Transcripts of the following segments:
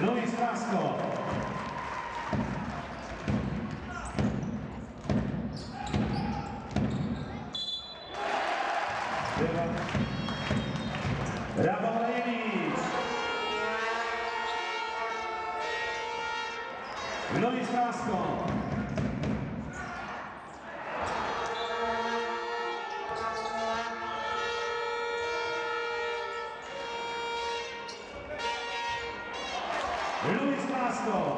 Luis Vasco. Bravo Marinic Luis Vasco. 長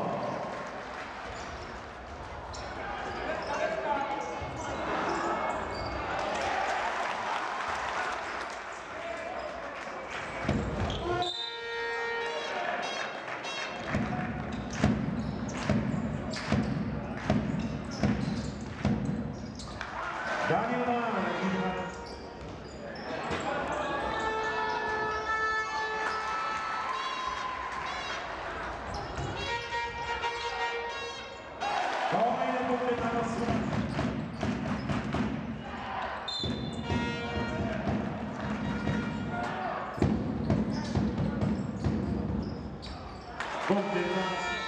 Punkty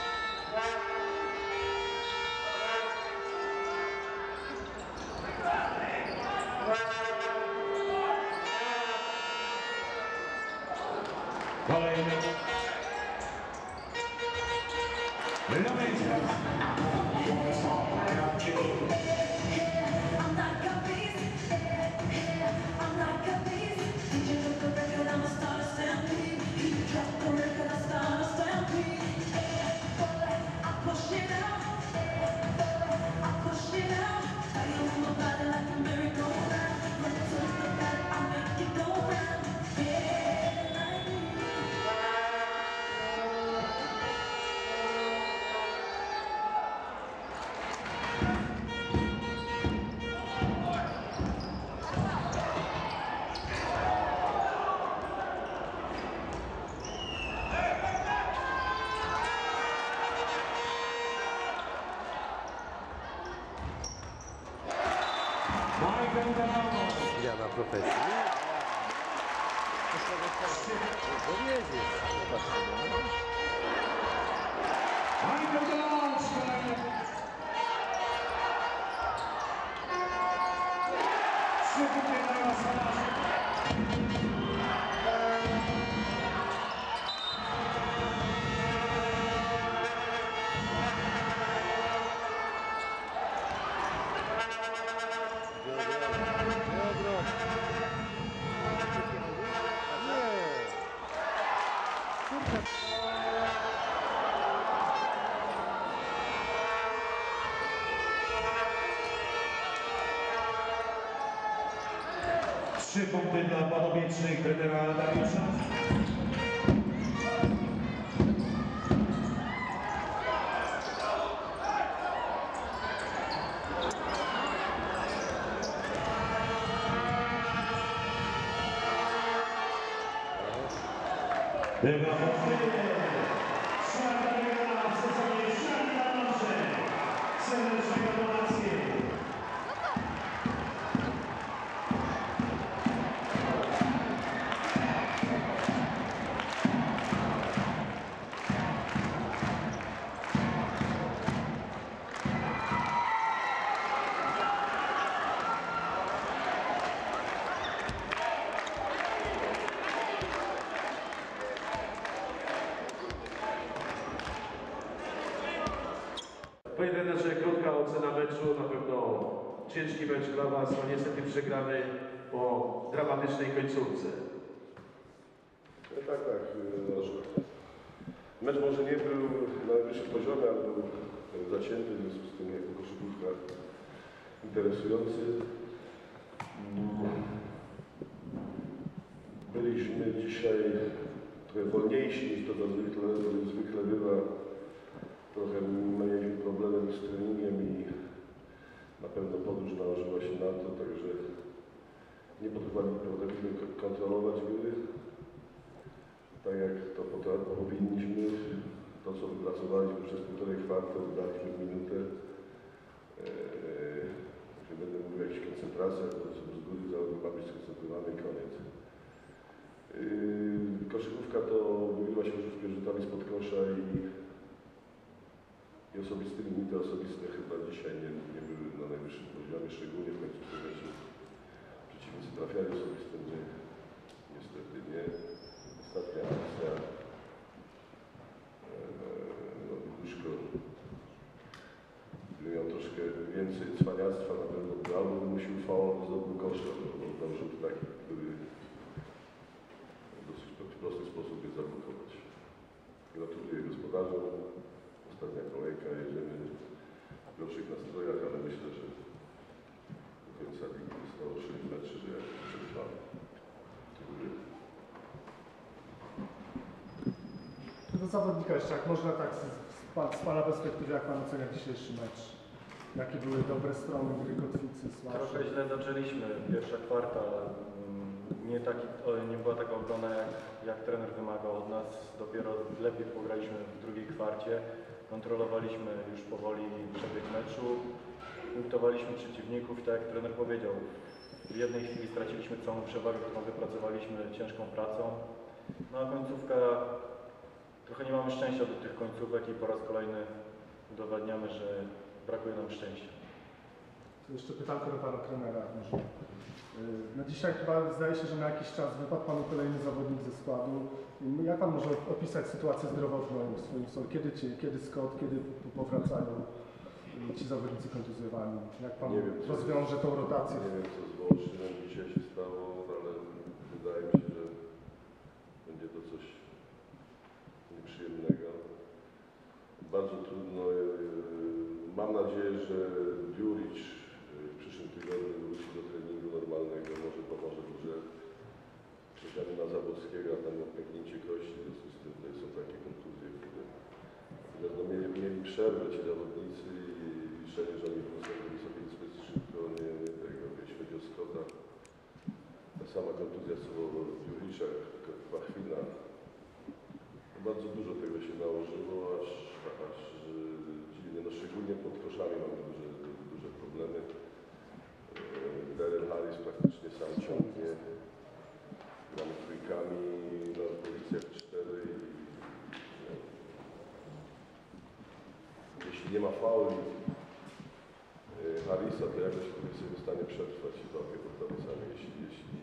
Powiedzieć. Zobaczymy. Trzy punkty dla podopiecznych trenera Dariusza. Krótka ocena meczu, na pewno ciężki mecz dla Was, no niestety przegrany po dramatycznej końcówce. No tak, tak. Mecz może nie był na najwyższym poziomie, ale był zacięty, w związku z tym jako koszykówka interesujący. Byliśmy dzisiaj trochę wolniejsi niż to zwykle, zwykle bywa. Trochę mieliśmy problemy z treningiem i na pewno podróż nałożyła się na to, także nie potrafili- potrafiliśmy k- kontrolować gry tak jak to powinniśmy, to co wypracowaliśmy przez półtorej kwarty, oddaliśmy minutę. Eee, nie będę mówił o jakichś koncentracjach, to z góry zawód ma być skoncentrowany i koniec. Yy, koszykówka to mówiła się już rzutami spod kosza i osobistymi, mi te osobiste chyba dzisiaj nie, nie były na najwyższym poziomie, szczególnie w końcu meczu przeciwnicy trafiali osobiste, gdzie niestety nie. Ostatnia akcja, e, no Duszko gdyby miał troszkę więcej cwaniactwa, na pewno musiał faul, albo zdobył kosza, bo dał rzut taki, który w dosyć prosty sposób je zablokować. Gratuluję gospodarzom. Ostatnia kolejka, jedziemy w gorszych nastrojach, ale myślę, że do końca ligi zostało 6 meczy, że jak przetrwamy. Dziękuję. Do zawodnika jeszcze, jak można tak z, z, pa- z Pana perspektywy, jak Pan ocenia dzisiejszy mecz? Jakie były dobre strony gry kotwicy, Trochę słabsze? źle zaczęliśmy. Pierwsza kwarta mm, nie, taki, nie była taka obrona, jak, jak trener wymagał od nas. Dopiero lepiej pograliśmy w drugiej kwarcie. Kontrolowaliśmy już powoli przebieg meczu. Punktowaliśmy przeciwników tak jak trener powiedział, w jednej chwili straciliśmy całą przewagę, którą wypracowaliśmy ciężką pracą. No a końcówka, trochę nie mamy szczęścia do tych końcówek i po raz kolejny udowadniamy, że brakuje nam szczęścia. To jeszcze pytanko do Pana trenera może. Yy, No dzisiaj chyba zdaje się, że na jakiś czas wypadł Panu kolejny zawodnik ze składu. Yy, Jak Pan może opisać sytuację zdrowotną w swoim sobie? Kiedy, ci, kiedy Scott, kiedy po- powracają yy, ci zawodnicy kontuzjowani? Jak Pan Nie wiem, rozwiąże tą rotację? Nie wiem, co z Wołoszynem dzisiaj się stało, ale wydaje mi się, że będzie to coś nieprzyjemnego. Bardzo trudno. yy, Mam nadzieję, że Dziuric yy, w przyszłym tygodniu wróci do treningu normalnego. Może pomoże duże. Czekamy na Zabłockiego, a tam pęknięcie kości. W związku z tym tutaj są takie kontuzje, które no, mieli, mieli przerwę ci zawodnicy i liczenie, że oni po prostu będą sobie zbyt szybko nie, tego, jeśli chodzi o Scotta. Ta sama kontuzja co Juricza, Pachwina. Bardzo dużo tego się nałożyło, aż, aż no szczególnie pod koszami mamy duże, duże problemy. Yy, Darren Harris praktycznie sam ciągnie. Gramy trójkami na pozycjach cztery i no, jeśli nie ma fauli y, Harrisa, to jakoś jest w stanie przetrwać i walkę pod zapisami. Jeśli, jeśli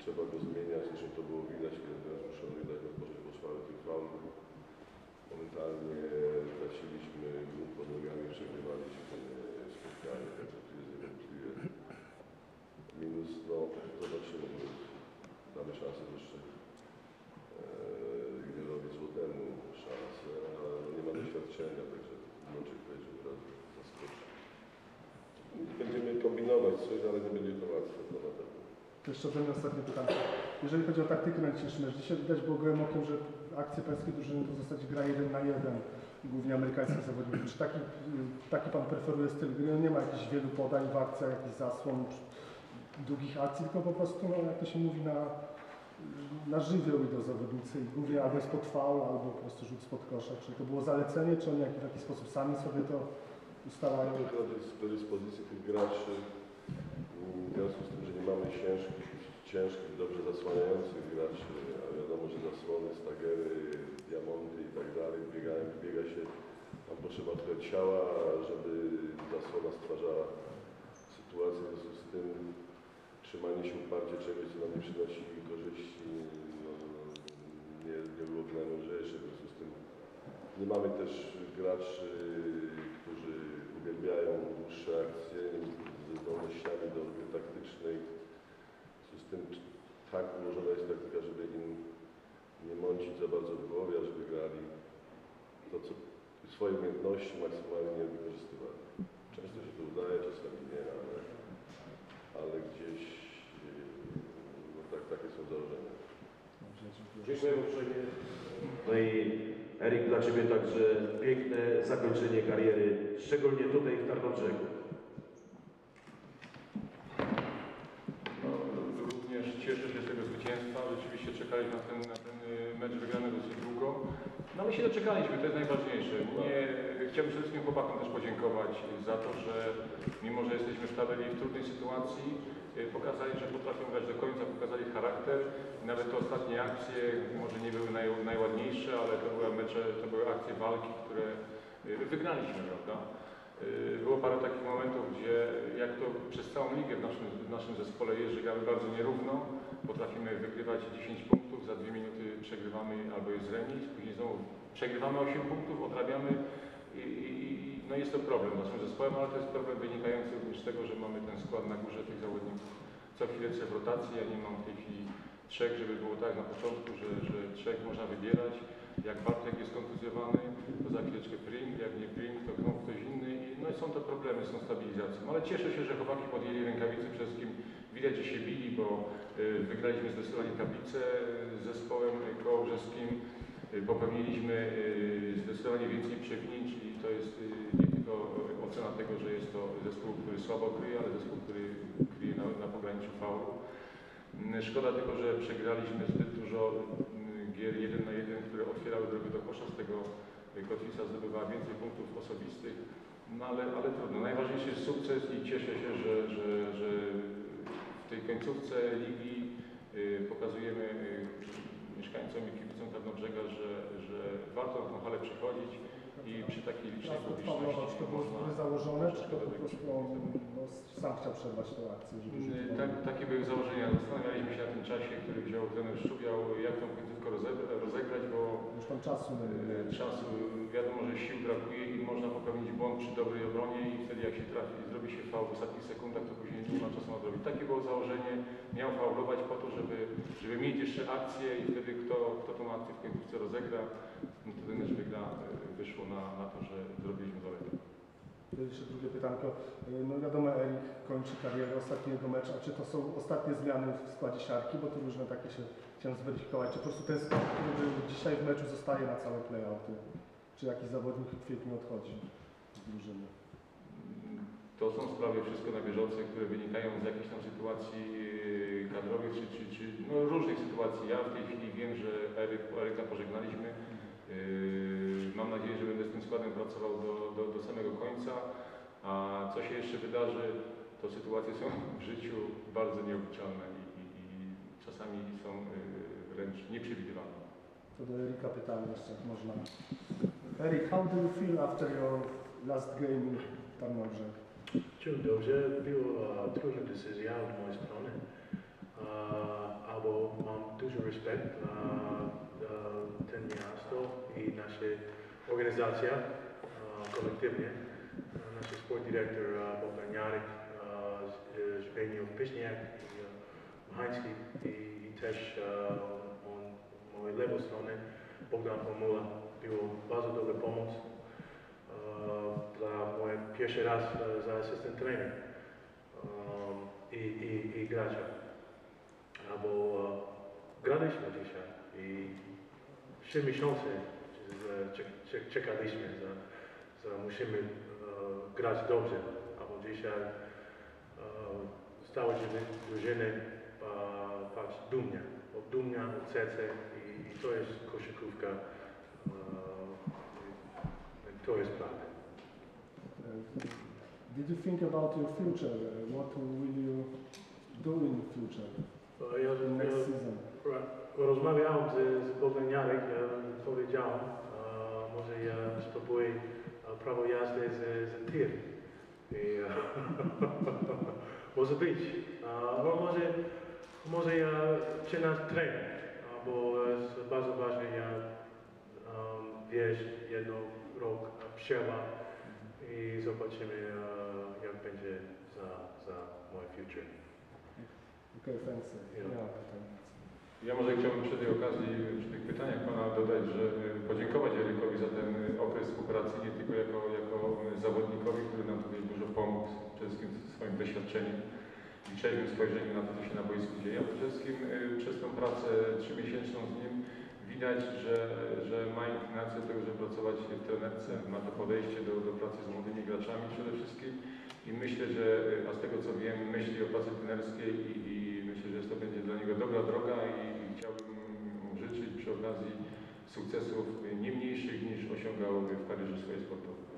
trzeba go zmieniać, zresztą to było widać, kiedy ten zmuszony dać odpocząć po czwartym faulu. Momentalnie traciliśmy grunt pod nogami, przegrywaliśmy y, spotkanie, także tu jest niewątpliwie minus, no zobaczymy, bo damy szansę jeszcze Gnierowi Złotemu szansę, ale no nie ma doświadczenia, także może ktoś od razu zaskoczy. Będziemy kombinować coś, ale nie będzie to łatwe, to na pewno. To jeszcze ode mnie ostatnie pytanie. Jeżeli chodzi o taktykę na dzisiejszy mecz, dzisiaj widać było gołym okiem, że akcje pańskiej drużyny to w zasadzie gra jeden na jeden, głównie amerykańskich zawodników. Czy taki, taki pan preferuje styl gry? No nie ma jakichś wielu podań w akcjach, jakichś zasłon, długich akcji, tylko po prostu, no, jak to się mówi, na, na żywioł idą zawodnicy i głównie albo spod faul, albo po prostu rzut spod kosza. Czy to było zalecenie, czy oni w jakiś sposób sami sobie to ustalają? Tylko z predyspozycji tych graczy, mm, w związku z tym, że nie mamy ciężkich, ciężkich dobrze zasłaniających graczy, a wiadomo, że zasłony, stagery, diamonty i tak dalej, biegają, biega się, tam potrzeba trochę ciała, żeby zasłona stwarzała sytuację, w związku z tym trzymanie się uparcie czegoś, co nam nie przynosi korzyści, no, nie, nie byłoby najmądrzejsze, w związku z tym nie mamy też graczy, którzy uwielbiają dłuższe akcje zdolnościami do gry taktycznej. Związku z tym tak ułożona jest taktyka, żeby im nie mącić za bardzo w głowie, a żeby grali to, co swoje umiejętności maksymalnie wykorzystywali. Często się to udaje, czasami nie, ale, ale gdzieś no tak, takie są założenia. Dziękuję uprzejmie. No i Erik, dla Ciebie także piękne zakończenie kariery, szczególnie tutaj w Tarnobrzegu. No, również cieszę się z tego zwycięstwa. Rzeczywiście czekaliśmy na ten, na ten y, mecz wygrany dosyć długo. No ale się doczekaliśmy, to jest najważniejsze. Nie, chciałbym przede wszystkim chłopakom też podziękować za to, że mimo, że jesteśmy w tabeli w trudnej sytuacji, y, pokazali, że potrafią grać do końca, pokazali charakter. Nawet te ostatnie akcje może nie były naj, najładniejsze, ale to były mecze, to były akcje walki, które y, wygraliśmy, prawda? Y, Było parę takich momentów, gdzie jak to przez całą ligę w naszym, w naszym zespole jest, że gramy bardzo nierówno, potrafimy wygrywać 10 punktów, za 2 minuty przegrywamy albo jest remis, później znowu przegrywamy 8 punktów, odrabiamy i, i, no jest to problem w naszym zespołem, ale to jest problem wynikający również z tego, że mamy ten skład na górze tych zawodników co chwilę w rotacji, ja nie mam w tej chwili trzech, żeby było tak na początku, że, że trzech można wybierać. Jak Bartek jest kontuzjowany, to za chwileczkę Pring, jak nie Pring, to ktoś inny. I, no i są to problemy z tą stabilizacją. Ale cieszę się, że chłopaki podjęli rękawice, przede wszystkim widać, że się bili, bo y, wygraliśmy zdecydowanie tablicę z zespołem kołobrzeskim. Y, Popełniliśmy y, zdecydowanie więcej przewinień, czyli to jest y, nie tylko ocena tego, że jest to zespół, który słabo kryje, ale zespół, który kryje na, na pograniczu faulu. Mm, Szkoda tylko, że przegraliśmy zbyt dużo mm, gier 1 na 1, które otwierały drogę do kosza, z tego y, Kotwica zdobywała więcej punktów osobistych, no ale, ale trudno. Najważniejszy jest sukces i cieszę się, że, że, że końcówce ligi y, pokazujemy y, mieszkańcom i kibicom Tarnobrzega, że, że warto na tą halę przychodzić i przy takiej licznej publiczności to było góry założone, czy to po prostu on no, sam chciał przerwać tę akcję, Y, Tak, takie były założenia. Zastanawialiśmy się na tym czasie, który wziął trener Szczubiał, jak tą końcówkę roze- rozegrać, bo Już tam czasu nie czasu wiadomo, że sił brakuje i można popełnić błąd przy dobrej obronie i wtedy jak się trafi, zrobi się faul w ostatnich sekundach, to Takie było założenie. Miał faulować po to, żeby, żeby mieć jeszcze akcję i wtedy kto, kto tą akcję w końcówce rozegra, no to ten wygra. E, Wyszło na, na to, że zrobiliśmy. To jeszcze drugie pytanko. No wiadomo, Erik kończy karierę, ostatni jego mecz, a czy to są ostatnie zmiany w składzie siarki, bo to różne takie się chciałem zweryfikować. Czy po prostu ten skład, który dzisiaj w meczu zostaje na całe playouty? Czy jakiś zawodnik w kwietniu odchodzi z drużyny? To są sprawy wszystko na bieżąco, które wynikają z jakichś tam sytuacji yy, kadrowych, czy, czy, czy no, różnych sytuacji. Ja w tej chwili wiem, że Eryk, Eryka pożegnaliśmy. Yy, mam nadzieję, że będę z tym składem pracował do, do, do samego końca. A co się jeszcze wydarzy, to sytuacje są w życiu bardzo nieobliczalne i, i, i czasami są yy, wręcz nieprzewidywalne. To do Erika pytanie jeszcze, jak można. Erik, how do you feel after your last game in Tarnobrzeg? Știu, deoarece bio trudne de se ziau de mai spune. Abo mam tușu respect la ten miasto i naše organizația kolektivne. Naš sport director Bogdan Jarek, Zbenio Pisnjak i Heinski i też on mojej lewej strony Bogdan Pomula. Bio bardzo dobra pomoc Pierwszy raz uh, za asystent trener um, i, i, i gracza. Albo uh, graliśmy dzisiaj i trzy miesiące czekaliśmy, za musimy uh, grać dobrze. Albo dzisiaj uh, stało się drużyny patrz dumnia, od dumnia, od serca i, i to jest koszykówka. Uh, to jest prawda. Did you think about your future? What will you do in the future, Ja, next ja, season? rozmawiałem z, z Bogdan Jarek, ja powiedziałem, uh, może ja spróbuję uh, prawo jazdy z, z tir. I, uh, może być. Uh, bo może, może ja trener, uh, bo jest bardzo ważne, ja um, wiesz, jedno rok przerwa i zobaczymy, uh, jak będzie za, za moje future. Okay, thanks. Ja może chciałbym przy tej okazji, przy tych pytaniach Pana dodać, że e, podziękować Erykowi za ten e, okres współpracy, nie tylko jako, jako e, zawodnikowi, który nam tutaj dużo pomógł, przede wszystkim swoim doświadczeniem i trzeźwym spojrzeniem na to, co się na boisku dzieje, a przede wszystkim e, przez tą pracę trzymiesięczną z nim widać, że, że ma inclinację do tego, żeby pracować w trenerce, ma to podejście do, do pracy z młodymi graczami przede wszystkim i myślę, że, a z tego co wiem, myśli o pracy trenerskiej i, i myślę, że to będzie dla niego dobra droga i, i chciałbym mu życzyć przy okazji sukcesów nie mniejszych niż osiągał w karierze swojej sportowej.